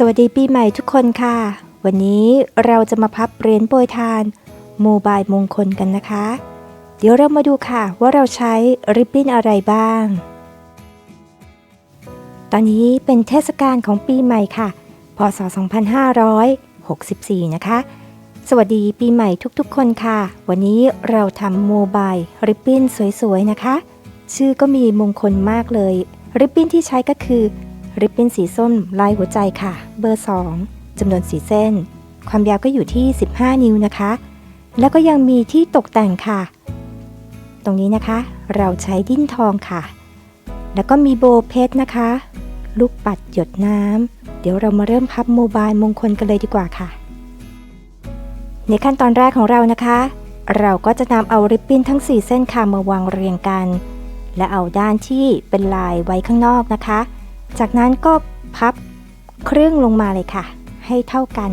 สวัสดีปีใหม่ทุกคนค่ะ วันนี้เราจะมาพับเหรียญโปรยทานโมบายมงคลกันนะคะ เดี๋ยวเรามาดูค่ะว่าเราใช้ริบบิ้นอะไรบ้าง ตอนนี้เป็นเทศกาลของปีใหม่ค่ะ พศ 2564 นะคะ สวัสดีปีใหม่ทุกๆคนค่ะ วันนี้เราทำโมบายริบบิ้นสวยๆนะคะ ชื่อก็มีมงคลมากเลย ริบบิ้นที่ใช้ก็คือ ริบบิ้นสีส้มลายหัวใจค่ะ เบอร์ 2จำนวนสีเส้น ความยาวก็อยู่ที่ 15 นิ้วนะคะ แล้วก็ยังมีที่ตกแต่งค่ะ ตรงนี้นะคะ เราใช้ดิ้นทองค่ะ แล้วก็มีโบเพชรนะคะ ลูกปัดหยดน้ำเดี๋ยวเรามาเริ่มพับโมบายมงคลกันเลยดีกว่าค่ะ ในขั้นตอนแรกของเรานะคะ เราก็จะนำเอาริบบิ้นทั้ง 4 เส้นค่ะมาวางเรียงกัน และเอาด้านที่เป็นลายไว้ข้างนอกนะคะ จากนั้นก็พับครึ่งลงมาเลยค่ะ ให้เท่ากัน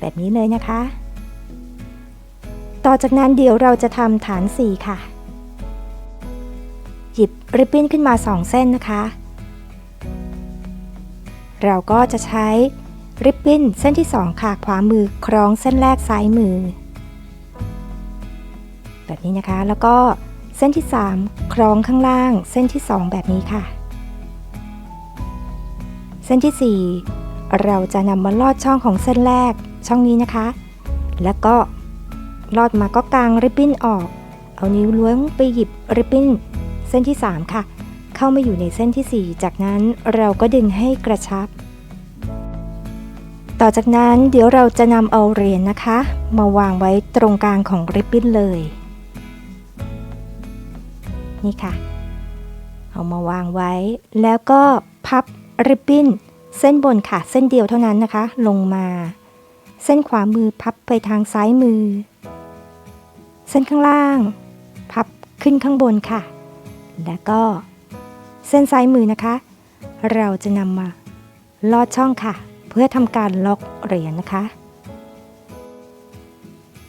แบบนี้เลยนะคะ ต่อจากนั้นเดี๋ยวเราจะทำฐาน 4 ค่ะ หยิบริบบิ้นขึ้นมา 2 เส้นนะคะ เราก็จะใช้ริบบิ้นเส้นที่ 2 ค่ะ ขวามือคล้องเส้นแรกซ้ายมือ แบบนี้นะคะแล้วก็เส้นที่ 3 คล้องข้างล่าง เส้นที่ 2 แบบนี้ค่ะ เส้นที่ 4 เราจะนำมาลอดช่องของเส้นแรกช่องนี้นะคะ แล้วก็ลอดมาก็กางริบบิ้นออก เอานิ้วล้วงไปหยิบริบบิ้นเส้นที่ 3 ค่ะ เข้ามาอยู่ในเส้นที่ 4 จากนั้นเราก็ดึงให้กระชับ ต่อจากนั้นเดี๋ยวเราจะนำเอาเหรียญนะคะ มาวางไว้ตรงกลางของริบบิ้นเลย นี่ค่ะ เอามาวางไว้แล้วก็พับ ริบบิ้นเส้นบนค่ะ เส้นเดียวเท่านั้นนะคะ ลงมา เส้นขวามือพับไปทางซ้ายมือ เส้นข้างล่าง พับขึ้นข้างบนค่ะ แล้วก็เส้นซ้ายมือนะคะ เราจะนำมาลอดช่องค่ะ เพื่อทำการล็อกเหรียญนะคะ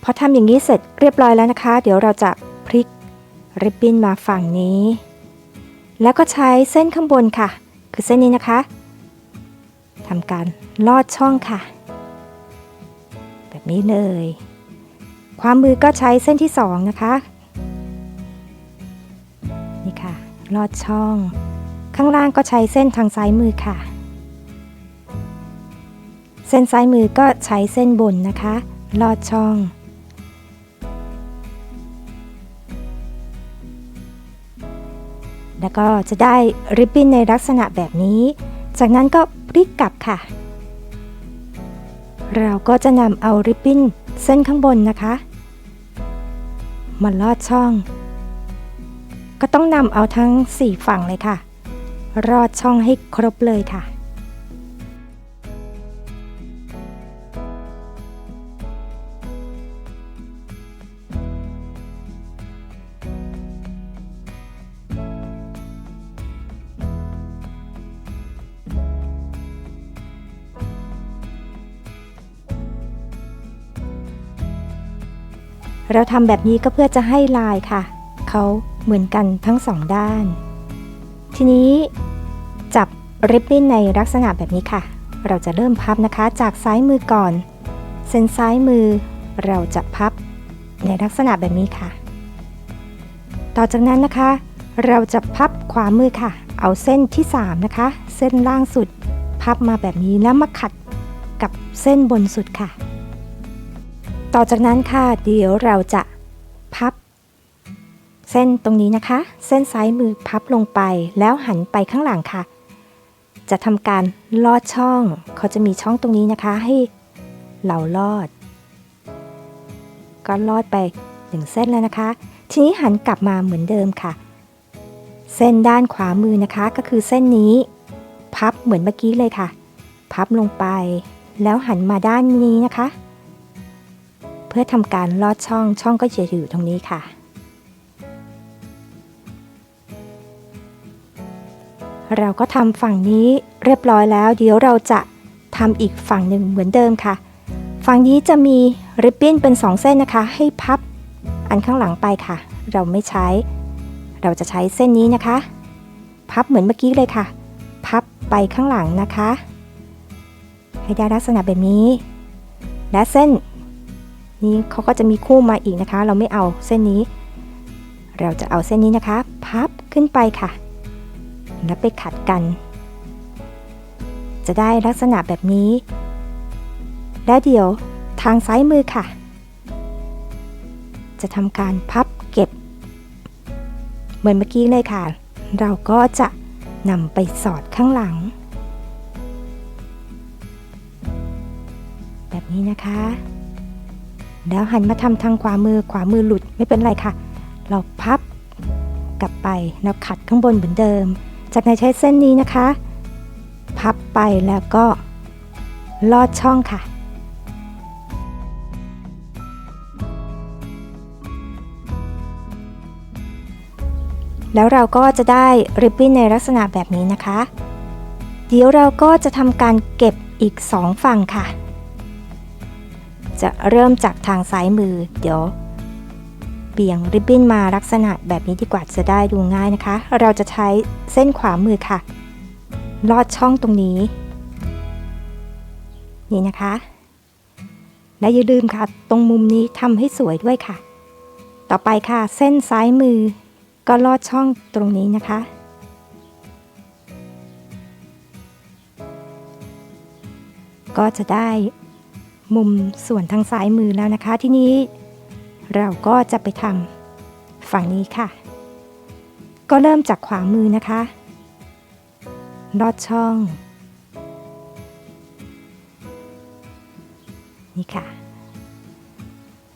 พอทำอย่างนี้เสร็จเรียบร้อยแล้วนะคะ เดี๋ยวเราจะพลิกริบบิ้นมาฝั่งนี้ แล้วก็ใช้เส้นข้างบนค่ะ คือเส้นนี้นะคะทำการลอดช่องค่ะ แบบนี้เลย ความมือก็ใช้เส้นที่สองนะคะ นี่ค่ะ ลอดช่อง ข้างล่างก็ใช้เส้นทางซ้ายมือค่ะ เส้นซ้ายมือก็ใช้เส้นบนนะคะ ลอดช่อง แล้วก็จะได้ริบบิ้นในลักษณะแบบนี้ จากนั้นก็พลิกกลับค่ะ เราก็จะนำเอาริบบิ้นเส้นข้างบนนะคะมาลอดช่อง ก็ต้องนำเอาทั้ง 4 ฝั่งเลยค่ะ รอดช่องให้ครบเลยค่ะ เราทำแบบนี้ก็เพื่อจะให้ลายค่ะ เขาเหมือนกันทั้งสองด้าน ทีนี้จับริบบิ้นในลักษณะแบบนี้ค่ะ เราจะเริ่มพับนะคะจากซ้ายมือก่อน เส้นซ้ายมือเราจะพับในลักษณะแบบนี้ค่ะ ต่อจากนั้นนะคะ เราจะพับขวามือค่ะ เอาเส้นที่ 3 นะคะ เส้นล่างสุด พับมาแบบนี้แล้วมาขัดกับเส้นบนสุดค่ะ ต่อจากนั้นค่ะเดี๋ยวเราจะพับ เส้นตรงนี้นะคะ เส้นซ้ายมือพับลงไปแล้วหันไปข้างหลังค่ะ จะทำการลอดช่อง เขาจะมีช่องตรงนี้นะคะให้เราลอด ก็ลอดไปหนึ่งเส้นแล้วนะคะ ทีนี้หันกลับมาเหมือนเดิมค่ะ เส้นด้านขวามือนะคะก็คือเส้นนี้ พับเหมือนเมื่อกี้เลยค่ะ พับลงไป แล้วหันมาด้านนี้นะคะ พื่อทำการลอดช่องช่องก็จะอยู่ตรงนี้ค่ะ เราก็ทำฝั่งนี้เรียบร้อยแล้ว เดี๋ยวเราจะทำอีกฝั่งหนึ่งเหมือนเดิมค่ะ ฝั่งนี้จะมีริบบิ้นเป็น2เส้นนะคะ ให้พับอันข้างหลังไปค่ะ เราไม่ใช้ เราจะใช้เส้นนี้นะคะ พับเหมือนเมื่อกี้เลยค่ะ พับไปข้างหลังนะคะ ให้ได้ลักษณะแบบนี้ และเส้น นี้เขาก็จะมีคู่มาอีกนะคะ เราไม่เอาเส้นนี้ เราจะเอาเส้นนี้นะคะ พับขึ้นไปค่ะ แล้วไปขัดกัน จะได้ลักษณะแบบนี้ และเดี๋ยวทางซ้ายมือค่ะ จะทำการพับเก็บ เหมือนเมื่อกี้เลยค่ะ เราก็จะนำไปสอดข้างหลัง แบบนี้นะคะ แล้วหันมาทำทางขวามือขวามือหลุดไม่เป็นไรค่ะ เราพับกลับไปแล้วขัดข้างบนเหมือนเดิม จากนั้นใช้เส้นนี้นะคะ พับไปแล้วก็ลอดช่องค่ะ แล้วเราก็จะได้ริบบิ้นในลักษณะแบบนี้นะคะ เดี๋ยวเราก็จะทำการเก็บอีก 2 ฝั่งค่ะ จะเริ่มจากทางซ้ายมือ เดี๋ยว เบี่ยงริบบิ้นมาลักษณะแบบนี้ดีกว่าจะได้ดูง่ายนะคะ เราจะใช้เส้นขวามือค่ะ ลอดช่องตรงนี้ นี่นะคะ และอย่าลืมค่ะ ตรงมุมนี้ทำให้สวยด้วยค่ะ ต่อไปค่ะ เส้นซ้ายมือ ก็ลอดช่องตรงนี้นะคะก็จะได้ มุมส่วนทางซ้ายมือแล้วนะคะ ที่นี้เราก็จะไปทำฝั่งนี้ค่ะ ก็เริ่มจากขวามือนะคะ ลอดช่อง นี่ค่ะ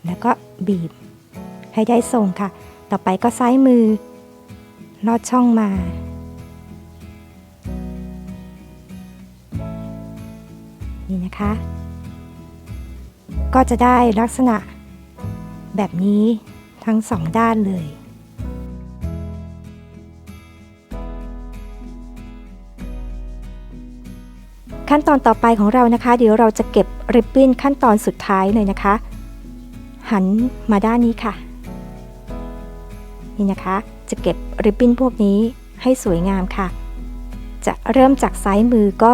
แล้วก็บีบให้ได้ทรงค่ะ ต่อไปก็ซ้ายมือ ลอดช่องมานี่นะคะ ก็จะได้ลักษณะแบบนี้ทั้งสองด้านเลย ขั้นตอนต่อไปของเรานะคะ เดี๋ยวเราจะเก็บริบบิ้นขั้นตอนสุดท้ายเลยนะคะ หันมาด้านนี้ค่ะ นี่นะคะ จะเก็บริบบิ้นพวกนี้ให้สวยงามค่ะ จะเริ่มจากซ้ายมือก็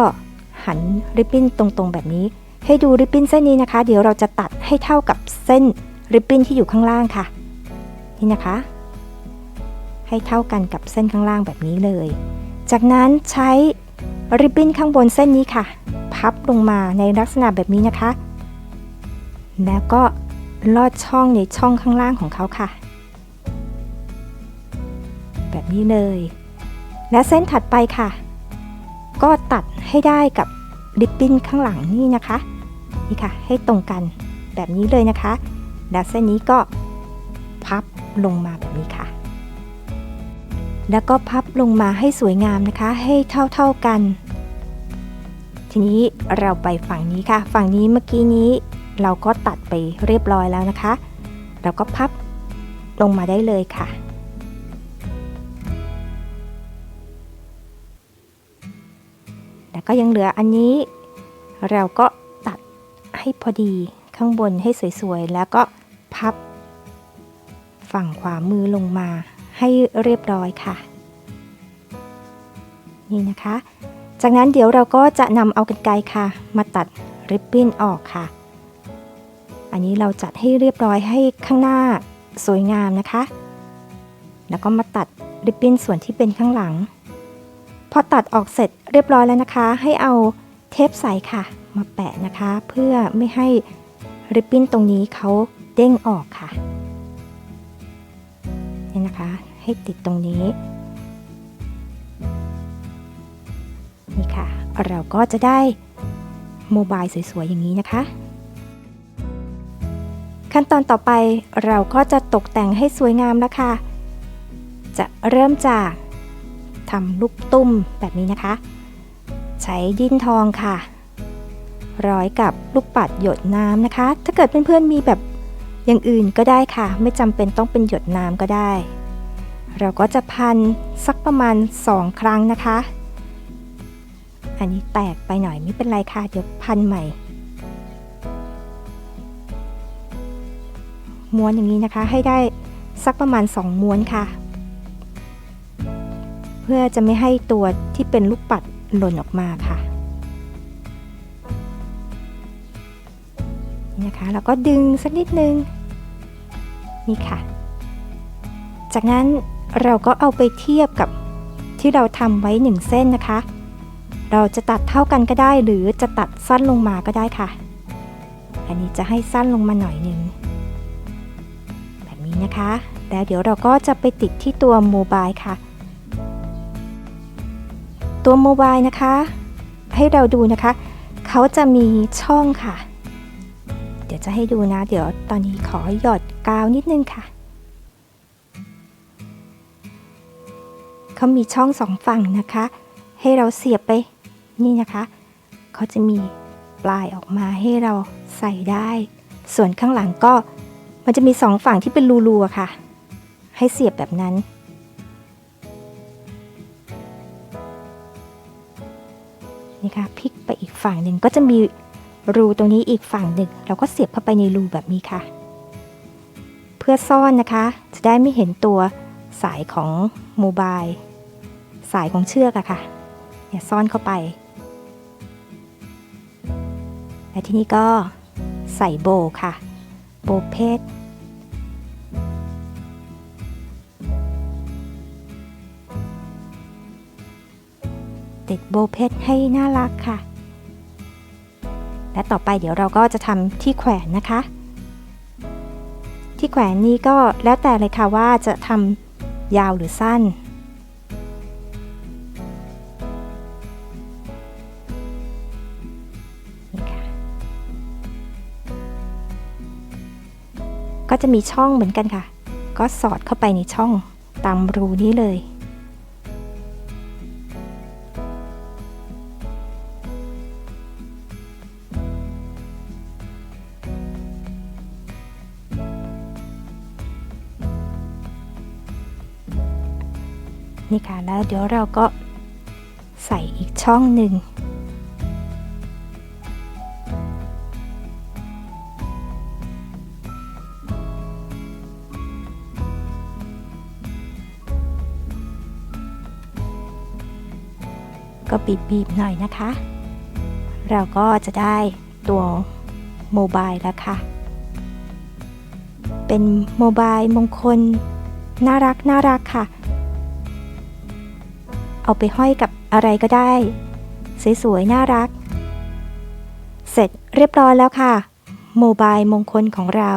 หันริบบิ้นตรงๆแบบนี้ ให้ดูริบบิ้นเส้นนี้นะคะ เดี๋ยวเราจะตัดให้เท่ากับเส้นริบบิ้นที่อยู่ข้างล่างค่ะ นี่นะคะ ให้เท่ากันกับเส้นข้างล่างแบบนี้เลย จากนั้นใช้ริบบิ้นข้างบนเส้นนี้ค่ะ พับลงมาในลักษณะแบบนี้นะคะ แล้วก็ลอดช่องในช่องข้างล่างของเขาค่ะ แบบนี้เลย และเส้นถัดไปค่ะ ก็ตัดให้ได้กับริบบิ้นข้างหลังนี่นะคะ นี่ค่ะ ให้ตรงกันแบบนี้เลยนะคะ และเส้นนี้ก็พับลงมาแบบนี้ค่ะ แล้วก็พับลงมาให้สวยงามนะคะ ให้เท่าๆกัน ทีนี้เราไปฝั่งนี้ค่ะ ฝั่งนี้เมื่อกี้นี้เราก็ตัดไปเรียบร้อยแล้วนะคะ เราก็พับลงมาได้เลยค่ะแล้วก็ยังเหลืออันนี้ เราก็ ให้พอดีข้างบนให้สวยๆ แล้วก็พับ ฝั่งขวามือลงมาให้เรียบร้อยค่ะ นี่นะคะ จากนั้นเดี๋ยวเราก็จะนำเอากรรไกรค่ะ มาตัดริบบิ้นออกค่ะ อันนี้เราจัดให้เรียบร้อยให้ข้างหน้าสวยงามนะคะ แล้วก็มาตัดริบบิ้นส่วนที่เป็นข้างหลัง พอตัดออกเสร็จเรียบร้อยแล้วนะคะ ให้เอา เทปใสค่ะ มาแปะนะคะ เพื่อไม่ให้ริบบิ้นตรงนี้เขาเด้งออกค่ะนี่นะคะ ให้ติดตรงนี้ นี่ค่ะ เราก็จะได้โมบายสวยๆ อย่างนี้นะคะ ขั้นตอนต่อไปเราก็จะตกแต่งให้สวยงามแล้วค่ะ จะเริ่มจากทำลูกตุ้มแบบนี้นะคะ ใช้ดินทองค่ะ ร้อยกับลูกปัดหยดน้ำนะคะ ถ้าเกิดเพื่อนๆมีแบบอย่างอื่นก็ได้ค่ะ ไม่จำเป็นต้องเป็นหยดน้ำก็ได้ เราก็จะพันสักประมาณ 2 ครั้งนะคะ อันนี้แตกไปหน่อยไม่เป็นไรค่ะ เดี๋ยวพันใหม่ ม้วนอย่างนี้นะคะให้ได้สักประมาณ 2 ม้วนค่ะ เพื่อจะไม่ให้ตัวที่เป็นลูกปัด หล่นออกมาค่ะนี่นะคะแล้วก็ดึงสักนิดนึงนี่ค่ะ จากนั้นเราก็เอาไปเทียบกับที่เราทำไว้หนึ่งเส้นนะคะ เราจะตัดเท่ากันก็ได้หรือจะตัดสั้นลงมาก็ได้ค่ะ อันนี้จะให้สั้นลงมาหน่อยหนึ่งแบบนี้นะคะ แล้วเดี๋ยวเราก็จะไปติดที่ตัวโมบายค่ะ ตัวโมบายนะคะ ให้เราดูนะคะ เขาจะมีช่องค่ะ เดี๋ยวจะให้ดูนะ เดี๋ยวตอนนี้ขอหยอดกาวนิดนึงค่ะ เขามีช่องสองฝั่งนะคะ ให้เราเสียบไปนี่นะคะ เขาจะมีปลายออกมาให้เราใส่ได้ ส่วนข้างหลังก็มันจะมีสองฝั่งที่เป็นรูๆค่ะ ให้เสียบแบบนั้น นี่ค่ะพลิกไปอีกฝั่งหนึ่งก็จะมีรูตรงนี้อีกฝั่งหนึ่งเราก็เสียบเข้าไปในรูแบบนี้ค่ะ เพื่อซ่อนนะคะ จะได้ไม่เห็นตัวสายของโมบายสายของเชือกอะค่ะเนี่ยซ่อนเข้าไปและที่นี่ก็ใส่โบค่ะ โบเพชร ติดโบเพชรให้น่ารักค่ะ และต่อไปเดี๋ยวเราก็จะทำที่แขวนนะคะ ที่แขวนนี้ก็แล้วแต่เลยค่ะว่าจะทำยาวหรือสั้นก็จะมีช่องเหมือนกันค่ะ ก็สอดเข้าไปในช่องตามรูนี้เลย นี่ค่ะ แล้วเดี๋ยวเราก็ใส่อีกช่องหนึ่งก็บีบๆหน่อยนะคะ เราก็จะได้ตัวโมบายแล้วค่ะ เป็นโมบายมงคลน่ารักน่ารักค่ะ เอาไปห้อยกับอะไรก็ได้ สวยๆ น่ารัก เสร็จเรียบร้อยแล้วค่ะ โมบายมงคลของเรา